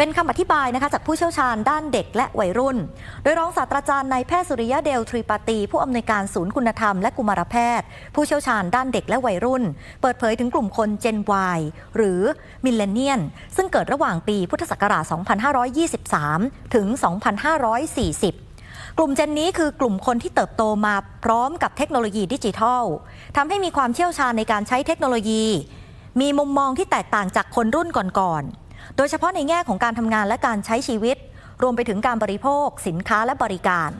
เป็นคำอธิบายนะคะจากผู้เชี่ยวชาญด้านเด็กและวัยรุ่น โดยรองศาสตราจารย์นายแพทย์สุริยะเดลทรีปาตี ผู้อำนวยการศูนย์คุณธรรมและกุมารแพทย์ ผู้เชี่ยวชาญด้านเด็กและวัยรุ่น เปิดเผยถึงกลุ่มคน Gen Y หรือมิเลเนียน ซึ่งเกิดระหว่างปีพุทธศักราช 2523 ถึง 2540กลุ่มเจนนี้คือกลุ่มคนที่เติบโตมาพร้อมกับเทคโนโลยีดิจิทัลทำให้มีความเชี่ยวชาญในการใช้เทคโนโลยี มีมุมมองที่แตกต่างจากคนรุ่นก่อนๆ โดยเฉพาะในแง่ของการทำงานและการใช้ชีวิต รวมไปถึงการบริโภค สินค้าและบริการ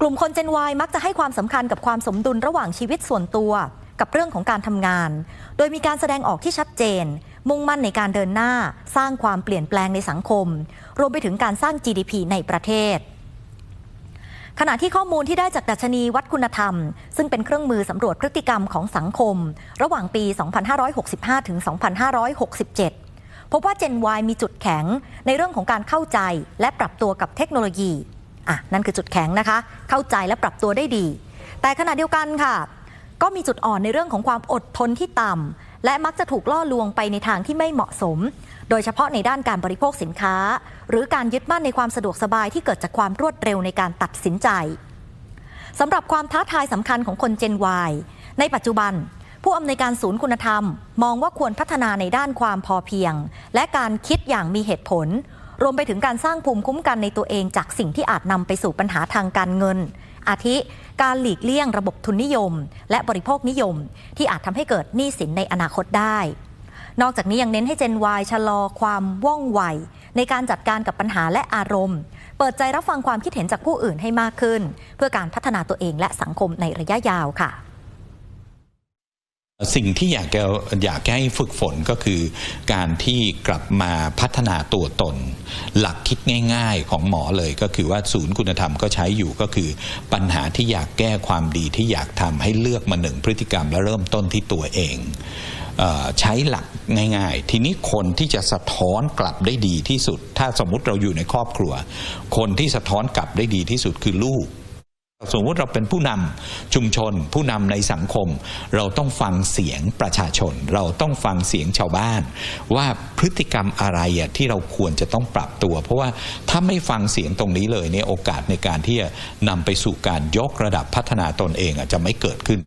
กลุ่มคนเจน Y มักจะให้ความสำคัญกับความสมดุลระหว่างชีวิตส่วนตัว กับเรื่องของการทำงาน โดยมีการแสดงออกที่ชัดเจน มุ่งมั่นในการเดินหน้า สร้างความเปลี่ยนแปลงในสังคม รวมไปถึงการสร้าง GDP ในประเทศขณะที่ข้อมูลที่ได้จากดัชนีวัดคุณธรรม ซึ่งเป็นเครื่องมือสำรวจพฤติกรรมของสังคม ระหว่างปี 2565 ถึง 2567 พบว่า Gen Y มีจุดแข็งในเรื่องของการเข้าใจและปรับตัวกับเทคโนโลยีอะนั่นคือจุดแข็งนะคะ เข้าใจและปรับตัวได้ดี แต่ขณะเดียวกันค่ะ ก็มีจุดอ่อนในเรื่องของความอดทนที่ต่ำและมักจะถูกล่อลวงไปในทางที่ไม่เหมาะสม โดยเฉพาะในด้านการบริโภคสินค้า หรือการยึดมั่นในความสะดวกสบายที่เกิดจากความรวดเร็วในการตัดสินใจสำหรับความท้าทายสำคัญของคน Gen Y ในปัจจุบัน ผู้อำนวยการศูนย์คุณธรรม มองว่าควรพัฒนาในด้านความพอเพียง และการคิดอย่างมีเหตุผล รวมไปถึงการสร้างภูมิคุ้มกันในตัวเองจากสิ่งที่อาจนำไปสู่ปัญหาทางการเงิน อาทิ การหลีกเลี่ยงระบบทุนนิยม และบริโภคนิยม ที่อาจทำให้เกิดหนี้สินในอนาคตได้ นอกจากนี้ยังเน้นให้ Gen Y ชะลอความว่องไวในการจัดการกับปัญหาและอารมณ์ เปิดใจรับฟังความคิดเห็นจากผู้อื่นให้มากขึ้น เพื่อการพัฒนาตัวเองและสังคมในระยะยาวค่ะ สิ่งที่อยากจะอยากให้ฝึกฝนก็คือการที่กลับมาพัฒนาตัวตน หลักคิดง่าย ๆ ของหมอเลยก็คือว่าศูนย์คุณธรรมก็ใช้อยู่ก็คือ ปัญหาที่อยากแก้ความดีที่อยากทำให้เลือกมาหนึ่งพฤติกรรมและเริ่มต้นที่ตัวเองใช้หลักง่ายๆ ทีนี้คนที่จะสะท้อนกลับได้ดีที่สุด ถ้าสมมุติเราอยู่ในครอบครัว คนที่สะท้อนกลับได้ดีที่สุดคือลูก สมมติเราเป็นผู้นำชุมชน ผู้นำในสังคม เราต้องฟังเสียงประชาชน เราต้องฟังเสียงชาวบ้าน ว่าพฤติกรรมอะไรที่เราควรจะต้องปรับตัว เพราะว่าถ้าไม่ฟังเสียงตรงนี้เลยเนี่ยโอกาสในการที่จะนำไปสู่การยกระดับพัฒนาตนเองอะจะไม่เกิดขึ้น